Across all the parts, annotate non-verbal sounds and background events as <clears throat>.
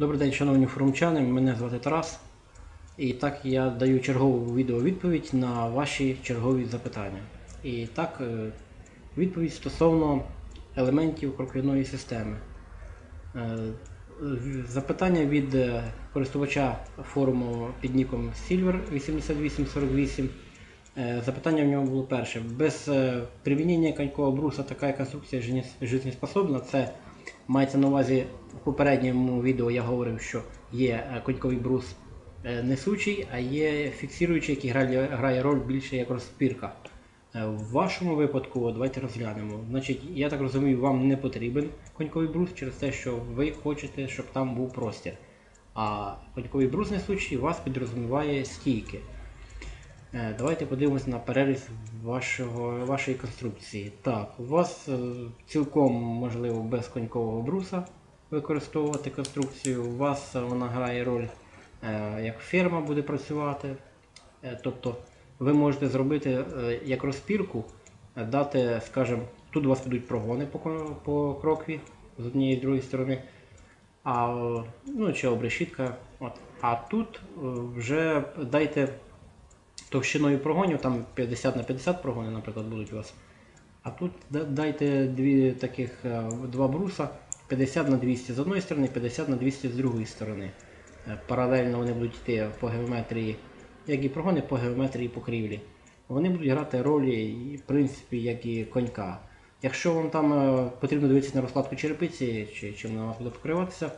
Добрий день, шановні форумчани. Мене звати Тарас. І так я даю чергову відеовідповідь на ваші чергові запитання. І так, е, відповідь стосовно елементів кроквяної системи. Е, Запитання від е, користувача форуму під ніком Silver8848. Е, Запитання в нього було перше. Без примінення конькового бруса така конструкція жизнеспособна. Це мається на увазі в попередньому відео я говорив, що є е, коньковий брус е, несучий, а є фіксуючий, який грає, грає роль більше як розпірка. Е, В вашому випадку давайте розглянемо. Значить, я так розумію, вам не потрібен коньковий брус через те, що ви хочете, щоб там був простір. А коньковий брус несучий вас підрозуміває стійки. Е, Давайте подивимось на переріз вашого, вашої конструкції. Так, у вас е, цілком можливо без конькового бруса використовувати конструкцію. У вас вона грає роль е, як ферма буде працювати. Тобто ви можете зробити як розпірку, дати, скажімо, тут у вас підуть прогони по, крокві з однієї з другої сторони. А, ну, чи обрешітка. От. А тут вже дайте товщиною прогонів, там 50 на 50 прогонів, наприклад, будуть у вас. А тут дайте дві таких е, два бруса 50 на 200 з одної сторони, 50 на 200 з другої сторони. Е, Паралельно вони будуть йти по геометрії, як і прогони по геометрії покрівлі. Вони будуть грати ролі, в принципі, як і конька. Якщо вам там е, потрібно дивитися на розкладку черепиці, чи чим вона буде покриватися,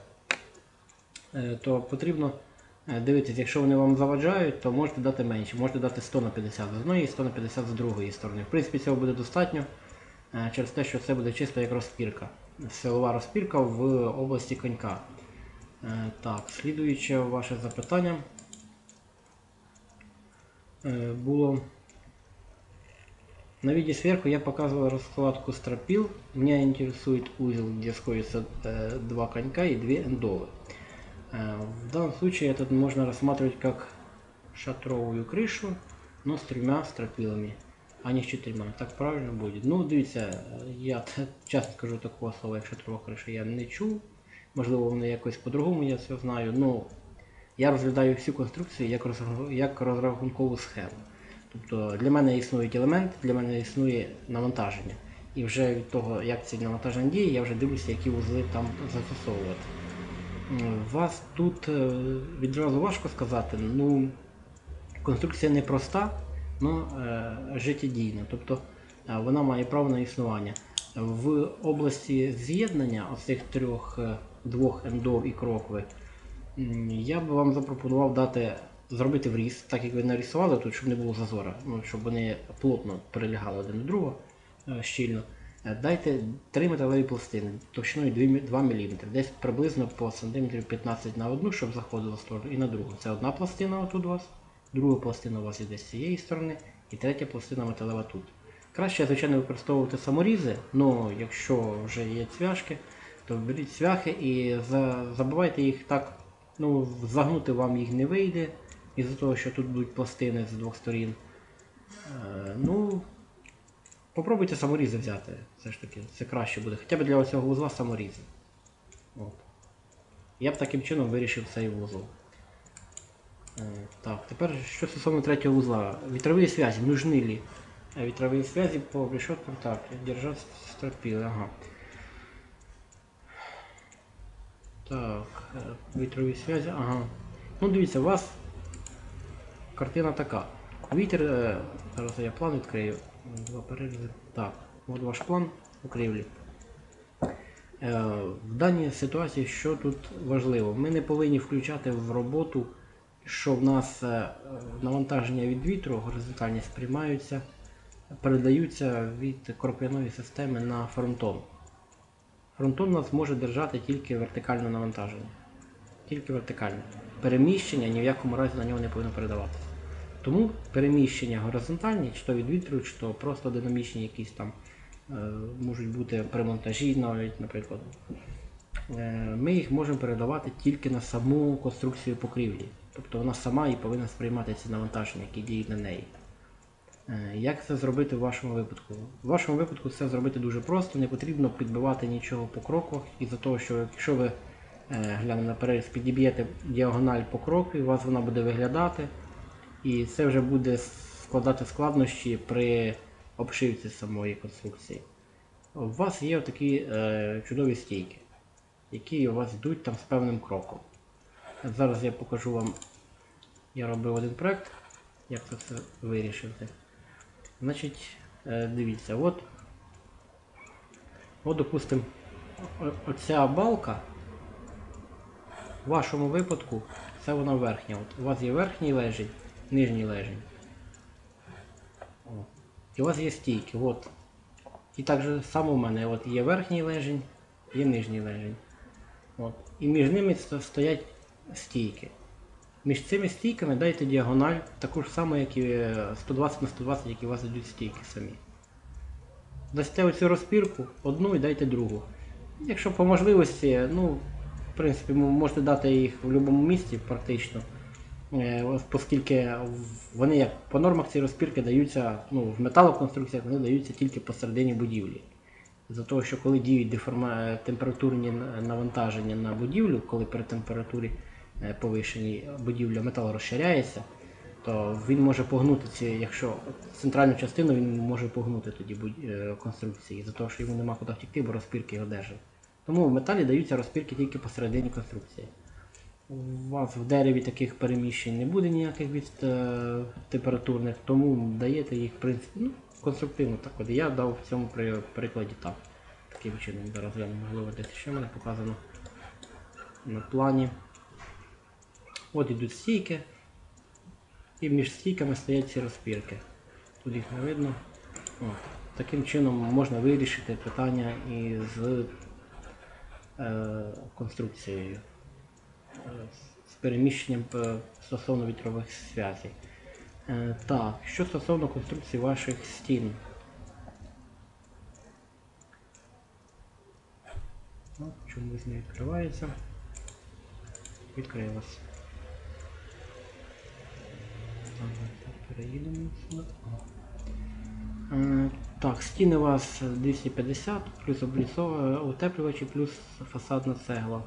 то потрібно е, дивитися, якщо вони вам заваджають, то можете дати менше. Можете дати 100 на 50 з одної і 100 на 50 з другої сторони. В принципі, цього буде достатньо е, через те, що це буде чисто як розпірка. Силова розпірка в області конька. Е, Так, слідуюче ваше запитання е, було. На виде сверху я показывал раскладку стропил. Меня интересует узел, где сходятся э, два конька и две эндовы. Э, в данном случае этот можно рассматривать как шатровую крышу, но с тремя стропилами, а не с четырьмя. Так правильно будет. Ну, дивіться, я т- <laughs> часто кажу такого слова, як шатрова криша, я не чув. Можливо, вони якось по-другому я це знаю. Ну, я розглядаю всю конструкцію як, розрах- як розрахункову схему. Тобто для мене існують елементи, для мене існує навантаження. І вже від того, як ці навантаження діє, я вже дивлюся, які вузли там застосовувати. Вас тут е, відразу важко сказати. Ну, конструкція не проста, але життєдійна. Тобто е, вона має право на існування. В області з'єднання оцих трьох е, двох ендов і крокви я би вам запропонував дати зробити вріз, так як ви нарисували тут, щоб не було зазора, ну, щоб вони плотно прилягали один до другого щільно. Дайте три металеві пластини товщиною 2 мм, десь приблизно по сантиметрів 15 на одну, щоб заходило в сторону, і на другу. Це одна пластина отут у вас, друга пластина у вас іде з цієї сторони, і третя пластина металева тут. Краще, звичайно, використовувати саморізи, але якщо вже є цвяшки, то беріть цвяхи і за- забивайте їх так, ну, загнути вам їх не вийде, із-за того, що тут будуть пластини з двох сторін. Е, ну, попробуйте саморізи взяти. Все ж таки, це краще буде. Хоча б для цього вузла саморізи. От. Я б таким чином вирішив цей вузол. Е, Так, тепер що стосовно третього вузла. Вітрові зв'язі, нужны ли? Е, Вітрові зв'язі по решеткам так, держать стропили, ага. Так, е, вітрові зв'язі, ага. Ну дивіться, у вас картина така. Вітер, е, зараз я план відкрию. Два перерізи. Так, от ваш план у кривлі. Е, В даній ситуації, що тут важливо, ми не повинні включати в роботу, що в нас е, навантаження від вітру, горизонтальні сприймаються, передаються від кроквяної системи на фронтон. Фронтон у нас може держати тільки вертикальне навантаження. Тільки вертикальне. Переміщення ні в якому разі на нього не повинно передаватися. Тому переміщення горизонтальні, чи то від вітру, чи то просто динамічні якісь там е, можуть бути при монтажі навіть, наприклад. Е, ми їх можемо передавати тільки на саму конструкцію покрівлі. Тобто вона сама і повинна сприймати ці навантаження, які діють на неї. Е, Як це зробити в вашому випадку? В вашому випадку це зробити дуже просто, не потрібно підбивати нічого по кроках, із-за того, що якщо ви глянемо на переріз, підіб'єте діагональ по кроку, і у вас вона буде виглядати. І це вже буде складати складнощі при обшивці самої конструкції. У вас є такі е, чудові стійки, які у вас йдуть там з певним кроком. Зараз я покажу вам, я робив один проект, як це все вирішити. Значить, е, дивіться, от, от допустимо, оця балка в вашому випадку це вона верхня. От у вас є верхній лежень, нижній лежень. І у вас є стійки. От. І так само в мене от є верхній лежень, є нижній лежень. От. І між ними стоять стійки. Між цими стійками дайте діагональ таку ж саму, як і е, 120 на 120, як у вас йдуть стійки самі. Дасте оцю розпірку, одну і дайте другу. Якщо по можливості, ну, в принципі, можете дати їх в будь-якому місці практично. Е, Оскільки вони як по нормах ці розпірки даються, ну, в металоконструкціях вони даються тільки посередині будівлі. За того, що коли діють деформа... температурні навантаження на будівлю, коли при температурі е, повишеній будівля метал розширяється, то він може погнути ці, якщо центральну частину він може погнути тоді е, конструкції, за того, що йому нема куди втікти, бо розпірки його держать. Тому в металі даються розпірки тільки посередині конструкції. Вас в дереві таких переміщень не буде ніяких від е, температурних, тому даєте їх в принципі, ну, конструктивно. Так от я дав в цьому при, прикладі так. Таким чином зараз я можливо ще в мене показано на плані. От ідуть стійки. І між стійками стоять ці розпірки. Тут їх не видно. От. Таким чином можна вирішити питання із е, конструкцією з переміщенням е, стосовно вітрових зв'язей. Так, що стосовно конструкції ваших стін. О, чомусь не відкривається. Відкрилось. Переїдемо. Е, Так, стіни у вас 250, плюс обліцова, утеплювачі, плюс фасадна цегла.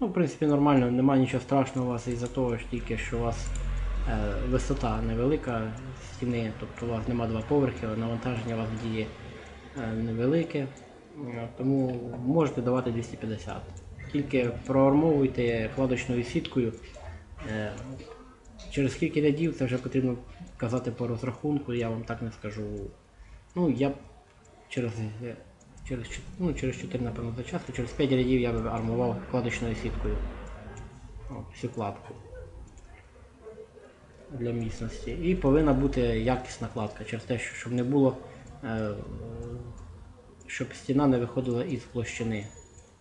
Ну, в принципі, нормально, немає нічого страшного у вас із-за того ж тільки, що у вас е, висота невелика стіни, тобто у вас нема два поверхи, навантаження у вас діє е, невелике, е, тому можете давати 250. Тільки проармовуйте кладочною сіткою. Е, через скільки рядів це вже потрібно казати по розрахунку, я вам так не скажу. Ну, я через, е, через, ну, через 4, напевно, за часто, через 5 рядів я б армував кладочною сіткою. О, всю кладку для міцності. І повинна бути якісна кладка, через те, щоб не було, е, щоб стіна не виходила із площини.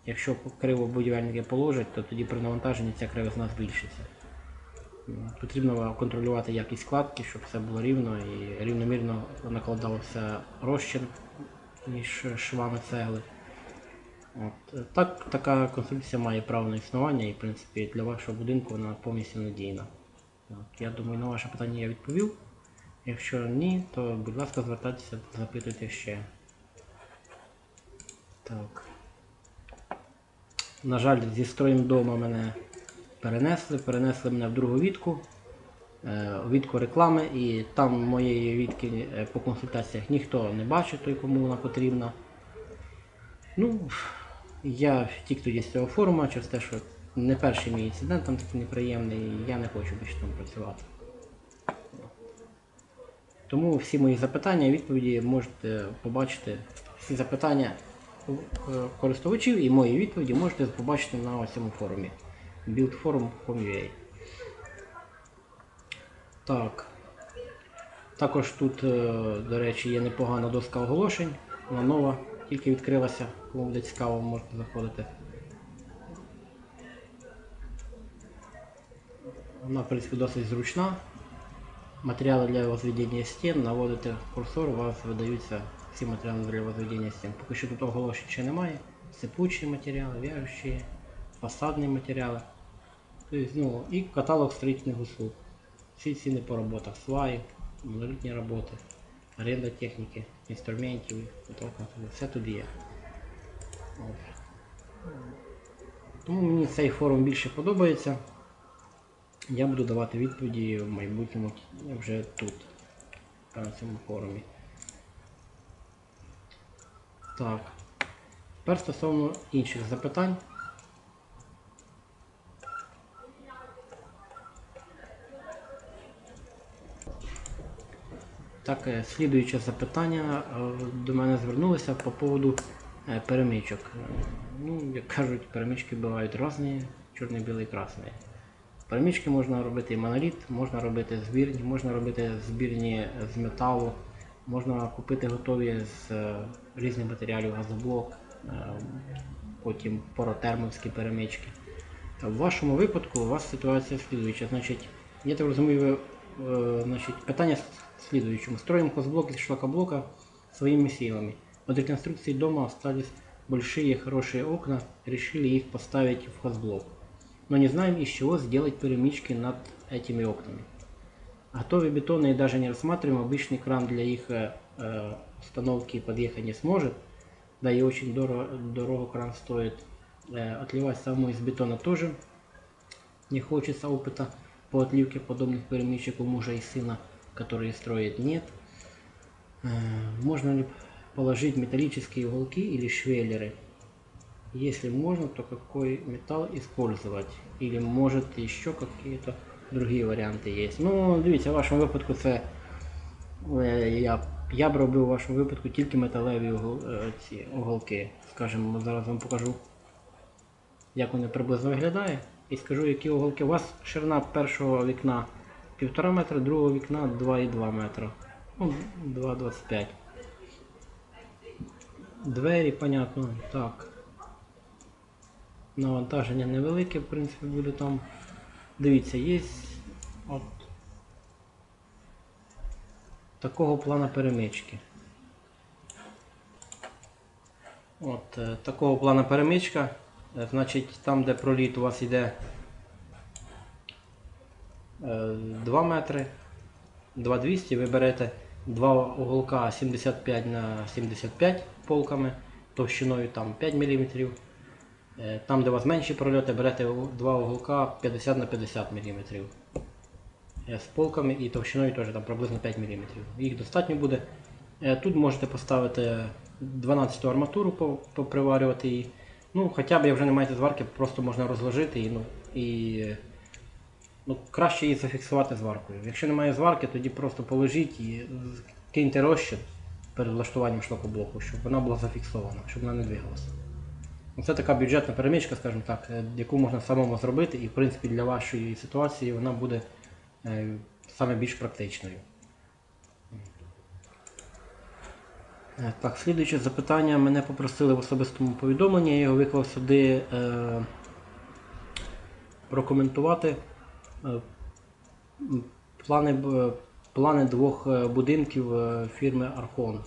Якщо криво будівельники положать, то тоді при навантаженні ця кривизна збільшиться. Потрібно контролювати якість кладки, щоб все було рівно і рівномірно накладався розчин між швами цегли. От. Так, така конструкція має право на існування і, в принципі, для вашого будинку вона повністю надійна. От. Я думаю, на ваше питання я відповів. Якщо ні, то будь ласка, звертайтеся, запитуйте ще. Так. На жаль, зі строєм вдома мене перенесли, перенесли мене в другу відку, е, відку реклами, і там моєї відки е, по консультаціях ніхто не бачить, той, кому вона потрібна. Ну, я втік тоді з цього форуму через те, що не перший мій інцидент там такий неприємний, і я не хочу більше там працювати. Тому всі мої запитання і відповіді можете побачити. Всі запитання е, користувачів і мої відповіді можете побачити на цьому форумі buildforum.com.ua. Так. Також тут, е, до речі, є непогана доска оголошень. Вона нова, тільки відкрилася. Кому буде цікаво, можете заходити. Вона, в принципі, досить зручна. Матеріали для возведення стін, наводите курсор, у вас видаються всі матеріали для возведення стін. Поки що тут оголошень ще немає. Сипучі матеріали, в'яжучі, фасадні матеріали. Тобто, ну, і каталог строїтельних услуг. Всі ціни по роботах, сваї, монолітні роботи, оренда техніки, інструментів, все тут є. Тому мені цей форум більше подобається. Я буду давати відповіді в майбутньому вже тут, на цьому форумі. Так. Тепер стосовно інших запитань. Так, е, слідуюче запитання е, до мене звернулося по поводу е, перемичок. Ну, як кажуть, перемички бувають різні, чорний, білий, красний. Перемички можна робити моноліт, можна робити збірні, можна робити збірні з металу, можна купити готові з різних матеріалів, газоблок, потім поротермовські перемички. В вашому випадку у вас ситуація слідуюча. Значить, я так розумію, ви, значить, питання в слідуючому. Строим хозблок из шлакоблока своими силами. От реконструкции дома остались большие хорошие окна, решили их поставить в хозблок. Но не знаем из чего сделать перемычки над этими окнами. Готовый бетонный даже не рассматриваем, обычный кран для их э, э, установки подъехать не сможет, да и очень дорого, дорого кран стоит. Э, отливать саму из бетона тоже не хочется опыта по отливке подобных перемычек у мужа и сына, которые строят, нет. Э, Можно ли положить металлические уголки или швеллеры? Если можно, то какой металл использовать? Или может еще какие-то другие варіанти є? Ну, дивіться, в вашому випадку це е, я, я б робив у вашому випадку тільки металеві угол- е, ці уголки. Скажімо, зараз вам покажу, як вони приблизно виглядає. І скажу, які уголки. У вас ширина першого вікна 1,5 метра, другого вікна 2,2 метра. Ну, 2,25. Двері, понятно, так. Навантаження невелике, в принципі, буде там. Дивіться, є от такого плана перемички. От е, такого плана перемичка. Е, Значить, там, де проліт у вас йде 2 метри, 2200, ви берете два уголка 75 на 75 полками, товщиною там 5 мм. Е, Там, де у вас менші прольоти, берете два уголка 50 на 50 мм. Е, З полками і товщиною теж там приблизно 5 мм. Їх достатньо буде. Е, Тут можете поставити 12 арматуру, поприварювати її. Ну, хоча б, як вже не маєте зварки, просто можна розложити і, ну, і е, ну, краще її зафіксувати зваркою. Якщо немає зварки, тоді просто положіть і киньте розчин перед влаштуванням шлакоблоку, щоб вона була зафіксована, щоб вона не двигалася. Ну, Це така бюджетна перемичка, скажімо так, е, яку можна самому зробити, і в принципі для вашої ситуації вона буде е, саме більш практичною. Е, Так, слідуюче запитання мене попросили в особистому повідомленні, я його виклав сюди е, прокоментувати е, плани, плани двох е, будинків е, фірми Архон.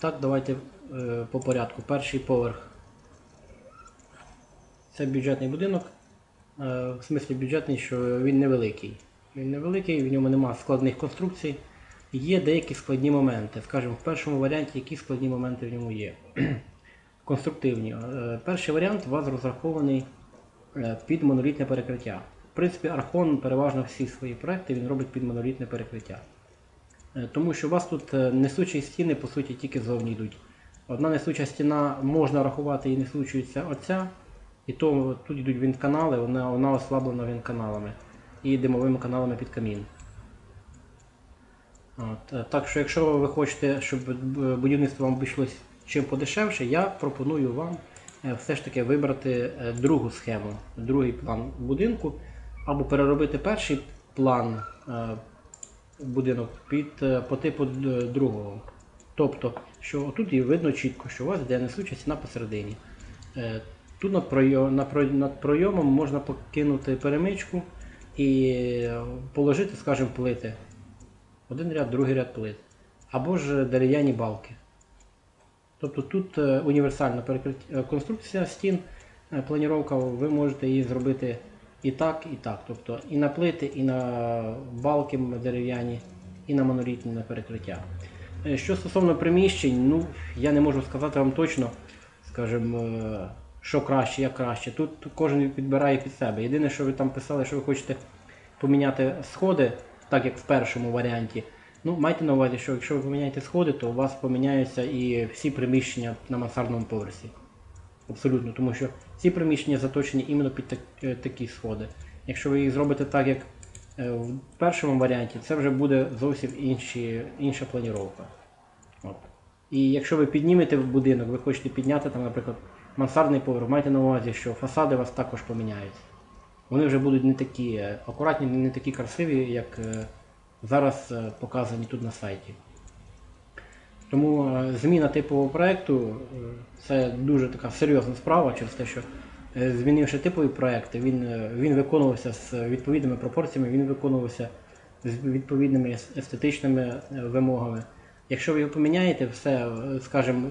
Так, давайте е, по порядку. Перший поверх. Це бюджетний будинок. Е, В смислі бюджетний, що він невеликий. Він невеликий, в ньому немає складних конструкцій. Є деякі складні моменти. Скажімо, в першому варіанті які складні моменти в ньому є. <clears throat> Конструктивні. Е, Перший варіант у вас розрахований е, під монолітне перекриття. Принципі, Архон переважно всі свої проекти він робить під монолітне перекриття. Е, Тому що у вас тут е, несучі стіни, по суті, тільки зовні йдуть. Одна несуча стіна можна рахувати і несучується оця, і то тут йдуть вінтканали, вона, вона ослаблена вінтканалами і димовими каналами під камін. От, е, так що, якщо ви хочете, щоб будівництво вам обійшлось чим подешевше, я пропоную вам все ж таки вибрати другу схему, другий план будинку, або переробити перший план е, будинок під, е, по типу другого. Тобто, що тут і видно чітко, що у вас йде несуча стіна посередині. Е, Тут над, пройом, над, прой- над пройомом можна покинути перемичку і положити, скажімо, плити. Один ряд, другий ряд плит. Або ж дерев'яні балки. Тобто тут універсальна конструкція стін, планіровка, ви можете її зробити і так, і так. Тобто і на плити, і на балки дерев'яні, і на монолітне перекриття. Е, Що стосовно приміщень, ну, я не можу сказати вам точно, скажімо, е, що краще, як краще. Тут кожен підбирає під себе. Єдине, що ви там писали, що ви хочете поміняти сходи, так як в першому варіанті. Ну, майте на увазі, що якщо ви поміняєте сходи, то у вас поміняються і всі приміщення на мансардному поверсі. Абсолютно, тому що ці приміщення заточені іменно під е, такі сходи. Якщо ви їх зробите так, як е, в першому варіанті, це вже буде зовсім інші, інша планіровка. От. І якщо ви піднімете будинок, ви хочете підняти там, наприклад, мансардний поверх, майте на увазі, що фасади у вас також поміняються. Вони вже будуть не такі е, акуратні, не такі красиві, як зараз показані тут на сайті. Тому е, зміна типового проєкту е, це дуже така серйозна справа через те, що е, змінивши типові проекти, він, він виконувався з відповідними пропорціями, він виконувався з відповідними естетичними вимогами. Якщо ви його поміняєте, все, скажімо,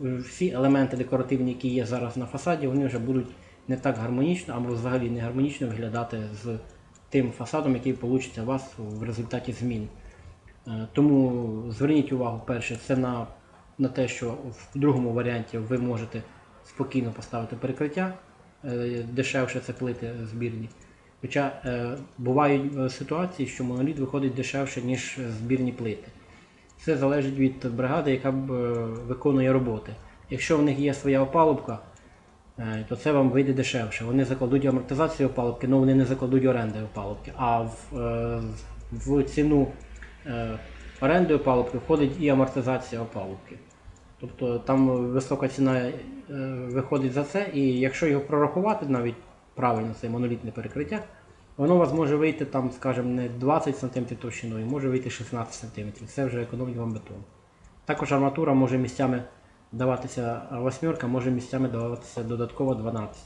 всі елементи декоративні, які є зараз на фасаді, вони вже будуть не так гармонічно або взагалі не гармонічно виглядати з тим фасадом, який вийде у вас в результаті змін. Е, Тому зверніть увагу перше, це на, на те, що в другому варіанті ви можете спокійно поставити перекриття, е, дешевше це плити збірні. Хоча е, бувають ситуації, що моноліт виходить дешевше, ніж збірні плити. Це залежить від бригади, яка виконує роботи. Якщо в них є своя опалубка, то це вам вийде дешевше. Вони закладуть амортизацію опалубки, але вони не закладуть оренди опалубки. А в, в ціну оренди опалубки входить і амортизація опалубки. Тобто там висока ціна е, виходить за це, і якщо його прорахувати навіть правильно, це монолітне перекриття, воно у вас може вийти там, скажімо, не 20 см товщиною, може вийти 16 см. Це вже економить вам бетон. Також арматура може місцями даватися восьмерка, може місцями даватися додатково 12.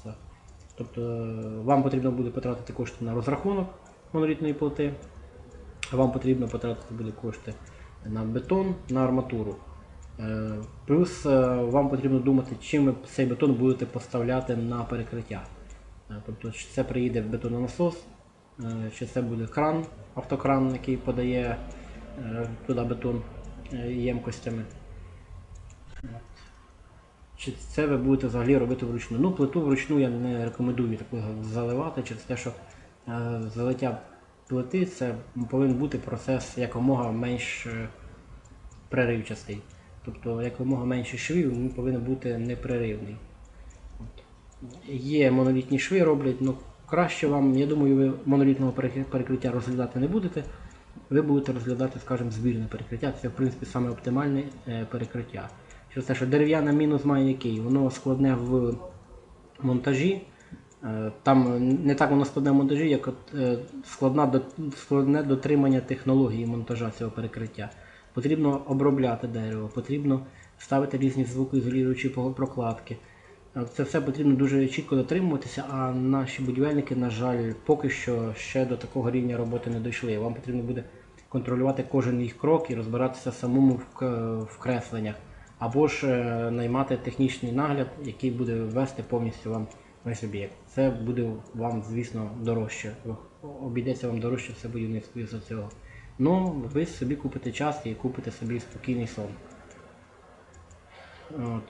Тобто е, вам потрібно буде потратити кошти на розрахунок монолітної плити, вам потрібно потратити буде кошти на бетон, на арматуру. Е, Плюс е, вам потрібно думати, чим ви цей бетон будете поставляти на перекриття. Е, Тобто, чи це приїде бетононасос, чи це буде кран, автокран, який подає туди бетон ємкостями. Чи це ви будете взагалі робити вручну? Ну, плиту вручну я не рекомендую таку заливати через те, що залиття плити це повинен бути процес якомога менш е, преривчастий. Тобто якомога менше швів, він повинен бути непреривний. Є монолітні шви роблять, ну краще вам, я думаю, ви монолітного перекриття розглядати не будете. Ви будете розглядати, скажімо, збірне перекриття. Це, в принципі, саме оптимальне е, перекриття. Через те, що дерев'яна мінус має який? Воно складне в монтажі. Е, Там не так воно складне монтажі, як е, складна складне дотримання технології монтажа цього перекриття. Потрібно обробляти дерево, потрібно ставити різні звукоізолюючі по- прокладки. Е, Це все потрібно дуже чітко дотримуватися, а наші будівельники, на жаль, поки що ще до такого рівня роботи не дійшли. Вам потрібно буде контролювати кожен їх крок і розбиратися самому в, кресленнях, або ж наймати технічний нагляд, який буде вести повністю вам весь об'єкт. Це буде вам, звісно, дорожче. Обійдеться вам дорожче все будівництво із-за цього. Ну, ви собі купите час і купите собі спокійний сон. От.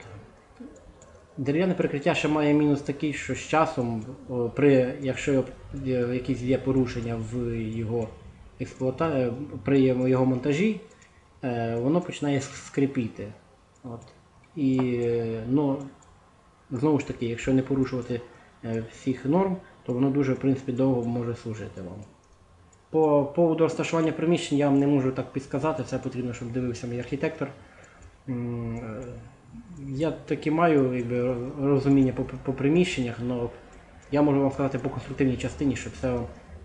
Дерев'яне перекриття ще має мінус такий, що з часом, при, якщо якісь є порушення в його експлуата... при його монтажі, е, воно починає скрипіти. От. І е, ну, знову ж таки, якщо не порушувати е, всіх норм, то воно дуже в принципі довго може служити вам. По поводу розташування приміщень я вам не можу так підсказати, це потрібно, щоб дивився мій архітектор. Е, Я таки маю якби, розуміння по, по приміщеннях, але я можу вам сказати по конструктивній частині, що це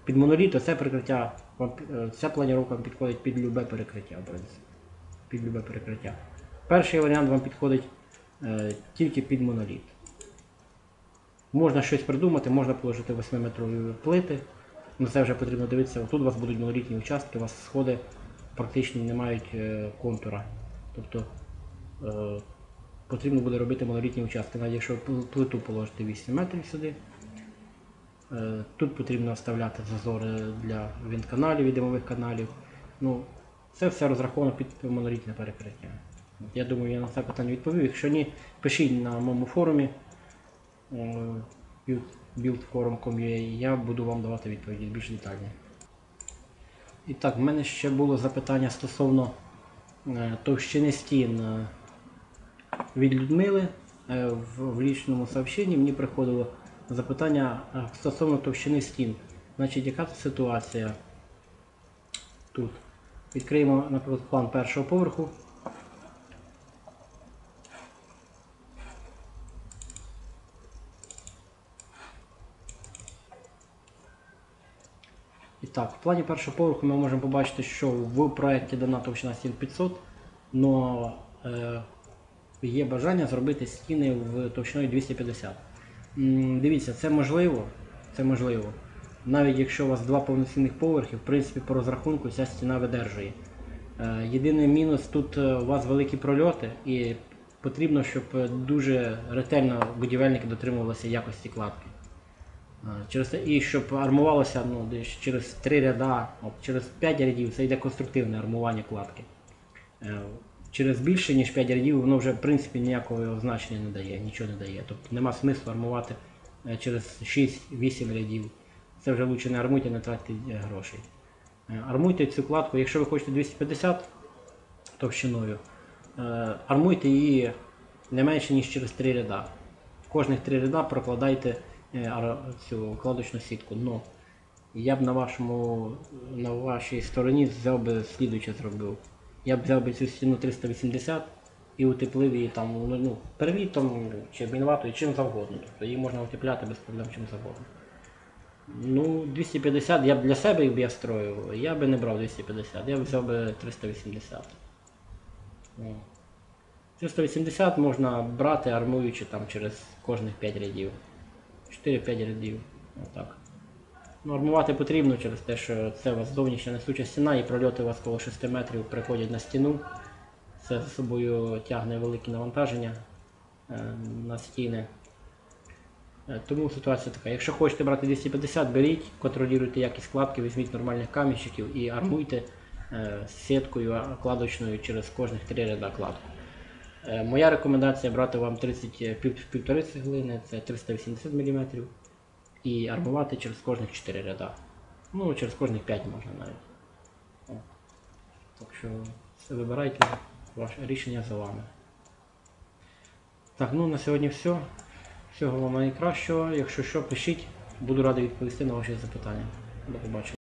під моноліт, це перекриття, е, ця планіровка підходить під любе перекриття. Під любе перекриття. Перший варіант вам підходить е, тільки під моноліт. Можна щось придумати, можна положити 8-метрові плити. Ну це вже потрібно дивитися. Тут у вас будуть монолітні участки, у вас сходи практично не мають е, контура. Тобто е, потрібно буде робити монолітні участки, навіть якщо плиту положити 8 метрів сюди. Е, Тут потрібно вставляти зазори для вінтканалів і димових каналів. Ну, це все розраховано під монолітне перекриття. Я думаю, я на це питання відповів. Якщо ні, пишіть на моєму форумі. buildforum.com.ua, я буду вам давати відповіді більш детальні. І так, в мене ще було запитання стосовно е, товщини стін е, від Людмили. Е, в, лічному сообщенні мені приходило запитання е, стосовно товщини стін. Значить, яка тут ситуація? Тут. Відкриємо, наприклад, план першого поверху. Так, в плані першого поверху ми можемо побачити, що в проєкті дана товщина стін 500, але е, є бажання зробити стіни в товщиною 250. М, Дивіться, це можливо. Це можливо. Навіть якщо у вас два повноцінних поверхи, в принципі, по розрахунку ця стіна видержує. Е, Єдиний мінус тут е, у вас великі прольоти, і потрібно, щоб е, дуже ретельно будівельники дотримувалися якості кладки. Через те, і щоб армувалося ну, десь через 3 ряда, от через 5 рядів це йде конструктивне армування кладки. Е, Через більше, ніж 5 рядів, воно вже в принципі ніякого значення не дає, нічого не дає. Тобто нема смислу армувати е, через 6-8 рядів. Це вже лучше не армуйте, не тратьте е, грошей. Армуйте цю кладку, якщо ви хочете 250 товщиною, армуйте її не менше, ніж через 3 ряда. В кожних 3 ряда прокладайте цю кладочну сітку. Но я б на вашому на вашій стороні взяв би слідуюче зробив. Я б взяв би цю стіну 380 і утеплив її там ну, ну, первітом чи мінватою, чим завгодно. Тобто її можна утепляти без проблем чим завгодно. Ну, 250 я б для себе якби я строїв, я би не брав 250, я б взяв би 380. Ну. 380 можна брати, армуючи там через кожних 5 рядів. 4-5 рядів. Отак. Армувати потрібно через те, що це у вас зовнішня несуча стіна і прольоти у вас коло 6 метрів приходять на стіну. Це за собою тягне великі навантаження е, на стіни. Е, Тому ситуація така. Якщо хочете брати 250, беріть, контролюйте якість кладки, візьміть нормальних камінчиків і армуйте е, сіткою кладочною через кожних 3 ряда кладку. Е, Моя рекомендація брати вам 30 е, цеглини, це 380 мм, і армувати через кожних 4 ряда. Ну, через кожних 5 можна навіть. Так що все вибирайте, ваше рішення за вами. Так, ну на сьогодні все. Всього вам найкращого. Якщо що, пишіть, буду радий відповісти на ваші запитання. До побачення.